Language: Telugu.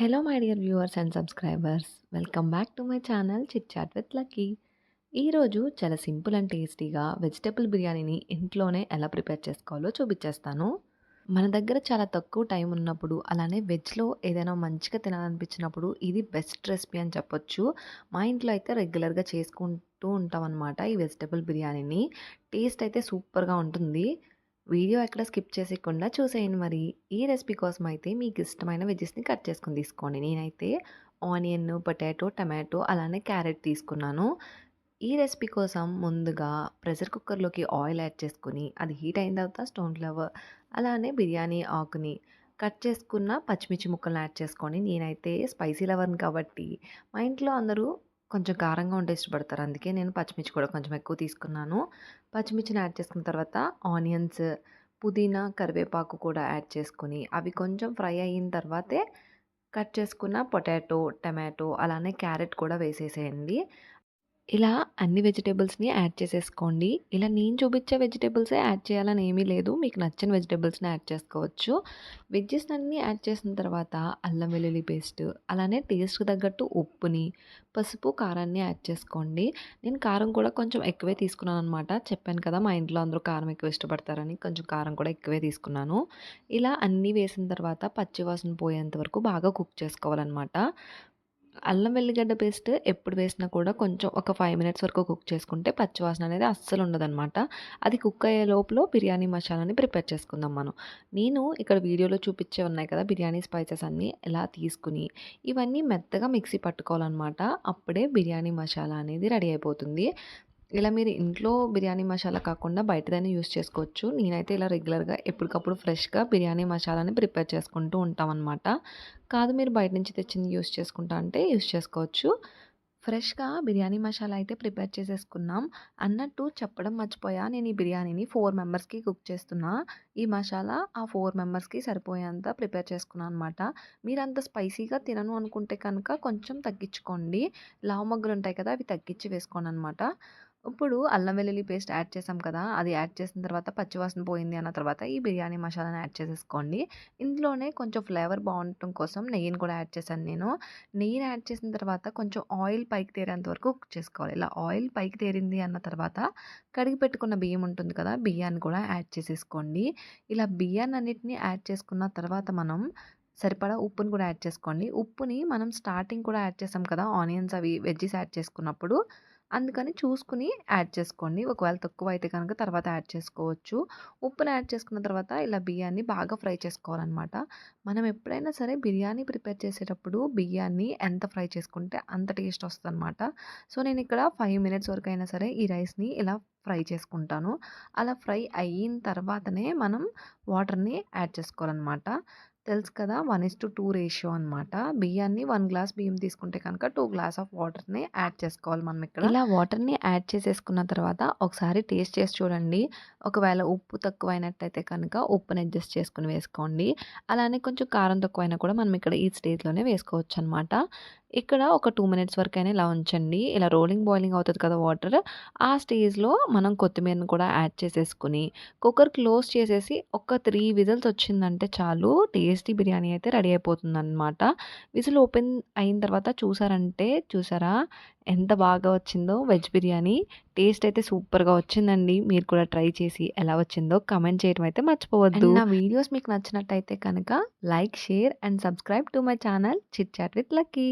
Hello my dear viewers and subscribers welcome back to my channel chit chat with Lucky ఈరోజు చాలా సింపుల్ అండ్ టేస్టీగా వెజిటబుల్ బిర్యానీని ఇంట్లోనే ఎలా ప్రిపేర్ చేసుకోవాలో చూపించేస్తాను. మన దగ్గర చాలా తక్కువ టైం ఉన్నప్పుడు అలానే వెజ్లో ఏదైనా మంచిగా తినాలనిపించినప్పుడు ఇది బెస్ట్ రెసిపీ అని చెప్పొచ్చు. మా ఇంట్లో అయితే రెగ్యులర్గా చేసుకుంటూ ఉంటాం అనమాట ఈ వెజిటబుల్ బిర్యానీని. టేస్ట్ అయితే సూపర్గా ఉంటుంది. వీడియో ఎక్కడ స్కిప్ చేసేయకుండా చూసేయండి మరి. ఈ రెసిపీ కోసం అయితే మీకు ఇష్టమైన వెజెస్ని కట్ చేసుకొని తీసుకోండి. నేనైతే ఆనియన్ పొటాటో టమాటో అలానే క్యారెట్ తీసుకున్నాను. ఈ రెసిపీ కోసం ముందుగా ప్రెషర్ కుక్కర్లోకి ఆయిల్ యాడ్ చేసుకుని అది హీట్ అయిన తర్వాత స్టోన్ ఫ్లవర్ అలానే బిర్యానీ ఆకుని కట్ చేసుకున్న పచ్చిమిర్చి ముక్కలను యాడ్ చేసుకోండి. నేనైతే స్పైసీ లవర్ని కాబట్టి మా ఇంట్లో అందరూ కొంచెం కారంగా ఉంటే ఇష్టపడతారు. అందుకే నేను పచ్చిమిర్చి కూడా కొంచెం ఎక్కువ తీసుకున్నాను. పచ్చిమిర్చిని యాడ్ చేసుకున్న తర్వాత ఆనియన్స్ పుదీనా కరివేపాకు కూడా యాడ్ చేసుకుని అవి కొంచెం ఫ్రై అయిన తర్వాతే కట్ చేసుకున్న పొటాటో టమాటో అలానే క్యారెట్ కూడా వేసేసేయండి. ఇలా అన్ని వెజిటేబుల్స్ని యాడ్ చేసేసుకోండి. ఇలా నేను చూపించే వెజిటేబుల్సే యాడ్ చేయాలని ఏమీ లేదు. మీకు నచ్చిన వెజిటేబుల్స్ని యాడ్ చేసుకోవచ్చు. వెజ్జెస్ అన్నీ యాడ్ చేసిన తర్వాత అల్లం వెల్లుల్లి పేస్ట్ అలానే టేస్ట్కి తగ్గట్టు ఉప్పుని పసుపు కారాన్ని యాడ్ చేసుకోండి. నేను కారం కూడా కొంచెం ఎక్కువే తీసుకున్నాను అనమాట చెప్పాను కదా మా ఇంట్లో అందరూ కారం ఎక్కువ ఇష్టపడతారని. కొంచెం కారం కూడా ఎక్కువే తీసుకున్నాను. ఇలా అన్నీ వేసిన తర్వాత పచ్చివాసన పోయేంత వరకు బాగా కుక్ చేసుకోవాలన్నమాట. అల్లం వెల్లిగడ్డ పేస్ట్ ఎప్పుడు వేసినా కూడా కొంచెం ఒక ఫైవ్ మినిట్స్ వరకు కుక్ చేసుకుంటే పచ్చివాసన అనేది అస్సలు ఉండదన్నమాట. అది కుక్ అయ్యే లోపల బిర్యానీ మసాలాని ప్రిపేర్ చేసుకుందాం మనం. నేను ఇక్కడ వీడియోలో చూపించే ఉన్నాయి కదా బిర్యానీ స్పైసెస్ అన్నీ ఎలా తీసుకుని ఇవన్నీ మెత్తగా మిక్సీ పట్టుకోవాలన్నమాట. అప్పుడే బిర్యానీ మసాలా అనేది రెడీ అయిపోతుంది. ఇలా మీరు ఇంట్లో బిర్యానీ మసాలా కాకుండా బయటదైనా యూస్ చేసుకోవచ్చు. నేనైతే ఇలా రెగ్యులర్గా ఎప్పటికప్పుడు ఫ్రెష్గా బిర్యానీ మసాలాని ప్రిపేర్ చేసుకుంటూ ఉంటాం అనమాట కాదు మీరు బయట నుంచి తెచ్చింది యూస్ చేసుకుంటా అంటే యూస్ చేసుకోవచ్చు. ఫ్రెష్గా బిర్యానీ మసాలా అయితే ప్రిపేర్ చేసేసుకున్నాం. అన్నట్టు చెప్పడం మర్చిపోయా. నేను ఈ బిర్యానీని ఫోర్ మెంబర్స్కి కుక్ చేస్తున్నా. ఈ మసాలా ఆ ఫోర్ మెంబర్స్కి సరిపోయేంత ప్రిపేర్ చేసుకున్నాను అనమాట మీరు అంత స్పైసీగా తినను అనుకుంటే కనుక కొంచెం తగ్గించుకోండి. లావు మగ్గులు ఉంటాయి కదా అవి తగ్గించి వేసుకోండి అనమాట ఇప్పుడు అల్లం వెల్లుల్లి పేస్ట్ యాడ్ చేసాం కదా అది యాడ్ చేసిన తర్వాత పచ్చివాసన పోయింది అన్న తర్వాత ఈ బిర్యానీ మసాలాను యాడ్ చేసేసుకోండి. ఇందులోనే కొంచెం ఫ్లేవర్ బాగుండటం కోసం నెయ్యిని కూడా యాడ్ చేశాను నేను. నెయ్యిని యాడ్ చేసిన తర్వాత కొంచెం ఆయిల్ పైకి తేరేంత వరకు కుక్ చేసుకోవాలి. ఇలా ఆయిల్ పైకి తేరింది అన్న తర్వాత కడిగి పెట్టుకున్న బియ్యం ఉంటుంది కదా బియ్యాన్ని కూడా యాడ్ చేసేసుకోండి. ఇలా బియ్యాన్ని అన్నిటిని యాడ్ చేసుకున్న తర్వాత మనం సరిపడా ఉప్పుని కూడా యాడ్ చేసుకోండి. ఉప్పుని మనం స్టార్టింగ్ కూడా యాడ్ చేసాం కదా ఆనియన్స్ అవి వెజ్జెస్ యాడ్ చేసుకున్నప్పుడు అందుకని చూసుకుని యాడ్ చేసుకోండి. ఒకవేళ తక్కువ అయితే కనుక తర్వాత యాడ్ చేసుకోవచ్చు. ఉప్పుని యాడ్ చేసుకున్న తర్వాత ఇలా బియ్యాన్ని బాగా ఫ్రై చేసుకోవాలన్నమాట. మనం ఎప్పుడైనా సరే బిర్యానీ ప్రిపేర్ చేసేటప్పుడు బియ్యాన్ని ఎంత ఫ్రై చేసుకుంటే అంత టేస్ట్ వస్తుంది అనమాట సో నేను ఇక్కడ ఫైవ్ మినిట్స్ వరకు అయినా సరే ఈ రైస్ని ఇలా ఫ్రై చేసుకుంటాను. అలా ఫ్రై అయిన తర్వాతనే మనం వాటర్ని యాడ్ చేసుకోవాలన్నమాట. తెలుసు కదా! One is to two ratio అనమాట బియ్యాన్ని వన్ గ్లాస్ బియ్యం తీసుకుంటే కనుక టూ గ్లాస్ ఆఫ్ వాటర్ని యాడ్ చేసుకోవాలి మనం ఇక్కడ. ఇలా వాటర్ని యాడ్ చేసేసుకున్న తర్వాత ఒకసారి టేస్ట్ చేసి చూడండి. ఒకవేళ ఉప్పు తక్కువైనట్టయితే కనుక ఉప్పుని అడ్జస్ట్ చేసుకుని వేసుకోండి. అలానే కొంచెం కారం తక్కువైనా కూడా మనం ఇక్కడ ఈ స్టేజ్లోనే వేసుకోవచ్చు అనమాట ఇక్కడ ఒక టూ మినిట్స్ వరకు అయినా ఇలా ఉంచండి. ఇలా రోలింగ్ బాయిలింగ్ అవుతుంది కదా వాటర్. ఆ స్టేజ్లో మనం కొత్తిమీరను కూడా యాడ్ చేసేసుకుని కుక్కర్ క్లోజ్ చేసేసి ఒక త్రీ విజిల్స్ వచ్చిందంటే చాలు. టేస్టీ బిర్యానీ అయితే రెడీ అయిపోతుంది అనమాట విజిల్ ఓపెన్ అయిన తర్వాత చూసారంటే చూసారా? ఎంత బాగా వచ్చిందో వెజ్ బిర్యానీ. టేస్ట్ అయితే సూపర్గా వచ్చిందండి. మీరు కూడా ట్రై చేసి ఎలా వచ్చిందో కమెంట్ చేయడం అయితే మర్చిపోవద్దు. నా వీడియోస్ మీకు నచ్చినట్టయితే కనుక like share and subscribe to my channel. Chit chat with Lucky.